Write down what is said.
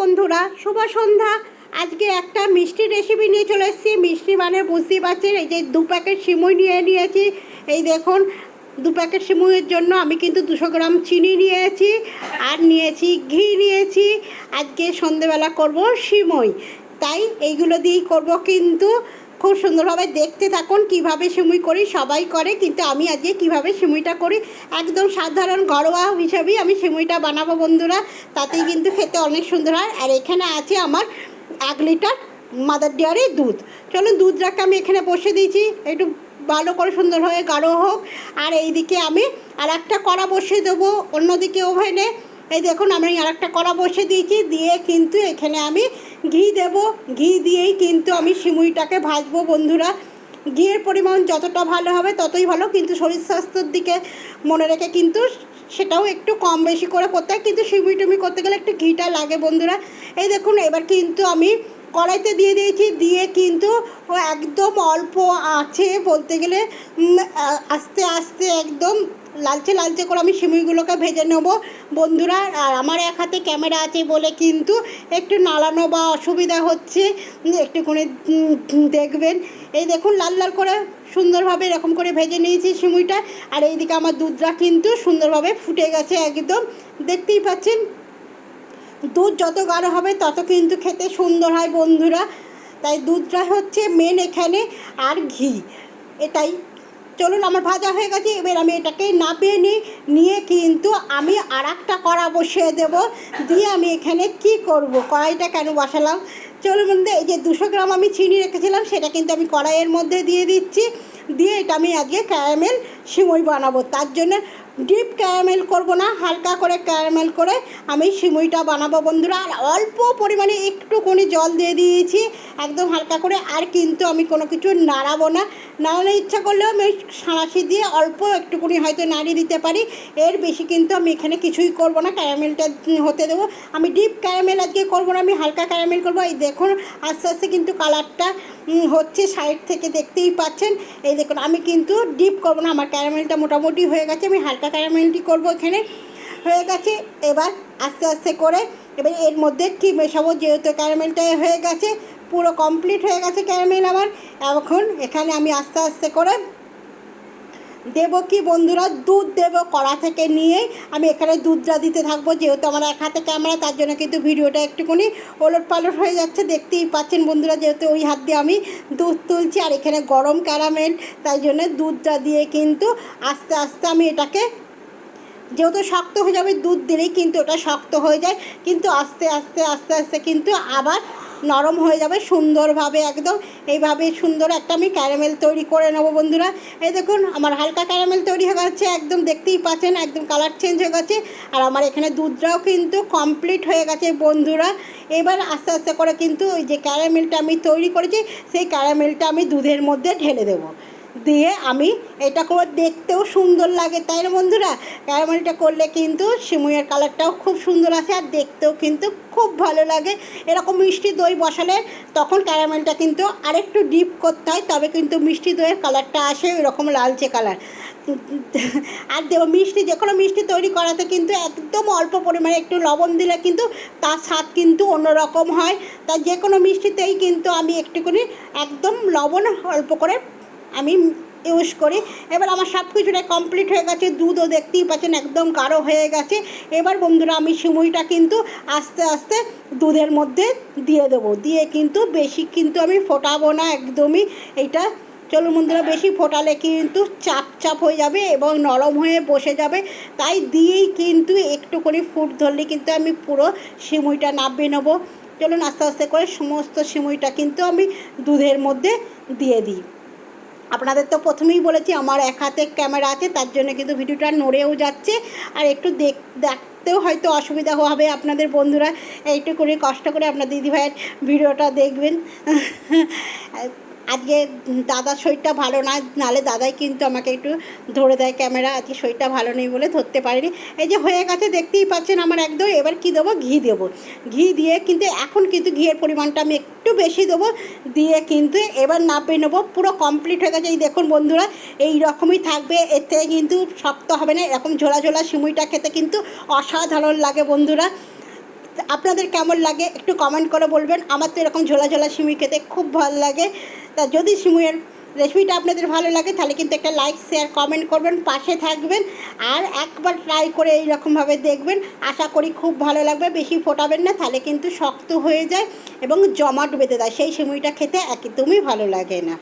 বন্ধুরা, শুভ সন্ধ্যা। আজকে একটা মিষ্টি রেসিপি নিয়ে চলে এসেছি। মিষ্টি মানে বুঝতেই পারছেন, এই যে দু প্যাকেট সিমুই নিয়ে নিয়েছি। এই দেখুন, দু প্যাকেট সিমুইয়ের জন্য আমি কিন্তু দুশো গ্রাম চিনি নিয়েছি আর নিয়েছি ঘি নিয়েছি। আজকে সন্ধেবেলা করব সিমুই। তাই এইগুলো দিয়েই করব কিন্তু খুব সুন্দরভাবে দেখতে থাকুন, কীভাবে সিমুই করি, সবাই করে, কিন্তু আমি আজকে কীভাবে সিমুইটা করি, একদম সাধারণ ঘরোয়া হিসাবেই আমি সিমুইটা বানাবো বন্ধুরা, তাতেই কিন্তু খেতে অনেক সুন্দর হয়। আর এখানে আছে আমার এক লিটার মাদার ডেয়ারির দুধ। চলুন দুধটাকে আমি এখানে বসে দিয়েছি, একটু ভালো করে সুন্দর হয়ে গাঢ় হোক। আর এইদিকে আমি আর একটা কড়া বসিয়ে দেবো, অন্যদিকে ওভেনে এই দেখুন, আমি আর একটা কড়া বসে দিয়েছি, দিয়ে কিন্তু এখানে আমি ঘি দেব। ঘি দিয়েই কিন্তু আমি সিমুইটাকে ভাজবো, বন্ধুরা। ঘিয়ের পরিমাণ যতটা ভালো হবে ততই ভালো, কিন্তু শরীর স্বাস্থ্যের দিকে মনে রেখে কিন্তু সেটাও একটু কম বেশি করে করতে হয়। কিন্তু সিমুই টুমি করতে গেলে একটু ঘিটা লাগে, বন্ধুরা। এই দেখুন, এবার কিন্তু আমি কড়াইতে দিয়ে দিয়েছি, দিয়ে কিন্তু একদম অল্প আছে বলতে গেলে আস্তে আস্তে একদম লালচে লালচে করে আমি সিমুইগুলোকে ভেজে নেব। বন্ধুরা, আর আমার এক হাতে ক্যামেরা আছে বলে কিন্তু একটু নাড়ানো বা অসুবিধা হচ্ছে একটুখানি দেখবেন। এই দেখুন, লাল লাল করে সুন্দরভাবে এরকম করে ভেজে নিয়েছি সিমুইটা। আর এইদিকে আমার দুধটা কিন্তু সুন্দরভাবে ফুটে গেছে একদম। দেখতেই পাচ্ছেন? দুধ যত গাঢ় হবে তত কিন্তু খেতে সুন্দর হয় বন্ধুরা। তাই দুধটা হচ্ছে মেন এখানে আর ঘি। এটাই। চলুন, আমার ভাজা হয়ে গেছে, এবার আমি এটাকে নাপিয়ে নিই, নিয়ে কিন্তু আমি আর একটা কড়া বসিয়ে দেব। দিয়ে আমি এখানে কি করব? কড়াইটা কেন বসালাম? চলুন বন্ধু এই যে দুশো গ্রাম আমি চিনি রেখেছিলাম, সেটা কিন্তু আমি কড়াইয়ের মধ্যে দিয়ে দিচ্ছি। দিয়ে এটা আমি আজকে ক্যারামেল সিমই বানাবো। তার জন্য ডিপ ক্যারামেল করব না, হালকা করে ক্যারামেল করে আমি সিমুইটা বানাবো বন্ধুরা। আর অল্প পরিমাণে একটুখানি জল দিয়ে দিয়েছি, একদম হালকা করে। আর কিন্তু আমি কোনো কিছু নাড়াবো না। নাড়ানোর ইচ্ছা করলেও আমি সাঁড়াশি দিয়ে অল্প একটুখানি হয়তো নাড়িয়ে দিতে পারি। এর বেশি কিন্তু আমি এখানে কিছুই করব না। ক্যারামেলটা হতে দেবো। আমি ডিপ ক্যারামেল আজকে করব না, আমি হালকা ক্যারামেল করব। এই দেখুন, আস্তে আস্তে কিন্তু কালারটা হচ্ছে সাইড থেকে দেখতেই পাচ্ছেন। এই দেখুন, আমি কিন্তু ডিপ করব না, আমার ক্যারামেলটা মোটামুটি হয়ে গেছে, আমি হালকা ক্যারামেলটি করব এখানে। হয়ে গেছে, এবার আস্তে আস্তে করে, এবার এর মধ্যে কি মেশাবো, যেহেতু ক্যারামেলটা হয়ে গেছে, পুরো কমপ্লিট হয়ে গেছে ক্যারামেল আমার। এখন এখানে আমি আস্তে আস্তে করে দেবো কি বন্ধুরা দুধ দেবো কড়া থেকে নিয়েই আমি এখানে দুধটা দিতে থাকব, যেহেতু আমার এক হাতে ক্যামেরা, তার জন্য কিন্তু ভিডিওটা একটুখানি ওলট পালট হয়ে যাচ্ছে, দেখতেই পাচ্ছেন বন্ধুরা যেহেতু ওই হাত দিয়ে আমি দুধ তুলছি, আর এখানে গরম ক্যারামেল, তাই জন্য দুধটা দিয়ে কিন্তু আস্তে আস্তে আমি এটাকে, যেহেতু শক্ত হয়ে যাবে দুধ দিলেই কিন্তু ওটা শক্ত হয়ে যায়, কিন্তু আস্তে আস্তে আস্তে আস্তে কিন্তু আবার নরম হয়ে যাবে সুন্দরভাবে একদম। এইভাবে সুন্দর একটা আমি ক্যারামেল তৈরি করে নেব বন্ধুরা। এই দেখুন, আমার হালকা ক্যারামেল তৈরি হয়ে গেছে, একদম দেখতেই পাচ্ছেন, একদম কালার চেঞ্জ হয়ে গেছে। আর আমার এখানে দুধটাও কিন্তু কমপ্লিট হয়ে গেছে বন্ধুরা। এবার আস্তে আস্তে করে কিন্তু ওই যে ক্যারামেলটা আমি তৈরি করেছি, সেই ক্যারামেলটা আমি দুধের মধ্যে ঢেলে দেবো। দিয়ে আমি এটা করে দেখতেও সুন্দর লাগে। তাই না বন্ধুরা? ক্যারামেলটা করলে কিন্তু সিমুইয়ের কালারটাও খুব সুন্দর আসে আর দেখতেও কিন্তু খুব ভালো লাগে। এরকম মিষ্টি দই বসালে তখন ক্যারামেলটা কিন্তু আরেকটু ডিপ করতে হয়, তবে কিন্তু মিষ্টি দইয়ের কালারটা আসে এরকম লালচে কালার আর দেব, মিষ্টি যে কোনো মিষ্টি তৈরি করাতে কিন্তু একদম অল্প পরিমাণে একটু লবণ দিলে কিন্তু তার স্বাদ কিন্তু অন্যরকম হয়। তাই যে কোনো মিষ্টিতেই কিন্তু আমি একটুখানি একদম লবণ অল্প করে আমি ইউজ করি। এবার আমার সব কিছুটা কমপ্লিট হয়ে গেছে, দুধও দেখতেই পাচ্ছেন একদম গাঢ় হয়ে গেছে। এবার বন্ধুরা আমি সিমুইটা কিন্তু আস্তে আস্তে দুধের মধ্যে দিয়ে দেবো। দিয়ে কিন্তু বেশি কিন্তু আমি ফোটাবো না একদমই। এইটা চলুন বন্ধুরা, বেশি ফোটালে কিন্তু চাপ চাপ হয়ে যাবে এবং নরম হয়ে বসে যাবে। তাই দিয়েই কিন্তু একটু করে ফুট ধরলে কিন্তু আমি পুরো সিমুইটা নামিয়ে নেব। চলুন আস্তে আস্তে করে সমস্ত সিমুইটা কিন্তু আমি দুধের মধ্যে দিয়ে দিই। আপনাদের তো প্রথমেই বলেছি, আমার এক হাতে ক্যামেরা আছে, তার জন্য কিন্তু ভিডিওটা নড়েও যাচ্ছে। আর একটু দেখ, দেখতেও হয়তো অসুবিধা হবে আপনাদের বন্ধুরা একটু করে কষ্ট করে আপনার দিদিভাইয়ের ভিডিওটা দেখবেন। আজকে দাদার শরীরটা ভালো না, নালে দাদাই কিন্তু আমাকে একটু ধরে দেয় ক্যামেরা, আজকে শরীরটা ভালো নেই বলে ধরতে পারিনি। এই যে হয়ে গেছে, দেখতেই পাচ্ছেন আমার একদম, এবার কি দেবো? ঘি দেবো। ঘি দিয়ে কিন্তু এখন কিন্তু ঘিয়ের পরিমাণটা আমি একটু বেশি দেবো। দিয়ে কিন্তু এবার নাপিয়ে নেব, পুরো কমপ্লিট হয়ে গেছে। এই দেখুন বন্ধুরা, এই রকমই থাকবে, এর থেকে কিন্তু শক্ত হবে না। এরকম ঝোলা ঝোলা সিমুইটা খেতে কিন্তু অসাধারণ লাগে বন্ধুরা। আপনাদের কেমন লাগে একটু কমেন্ট করে বলবেন। আমার তো এরকম ঝোলা ঝোলা সিমুই খেতে খুব ভালো লাগে। তা যদি সিমুয়ের রেসিপিটা আপনাদের ভালো লাগে, তাহলে কিন্তু একটা লাইক শেয়ার কমেন্ট করবেন, পাশে থাকবেন আর একবার ট্রাই করে এইরকমভাবে দেখবেন। আশা করি খুব ভালো লাগবে, বেশি ফোটাবেন না, তাহলে কিন্তু শক্ত হয়ে যায় এবং জমাট বেঁধে দেয়। সেই সিমুইটা খেতে একদমই ভালো লাগে না।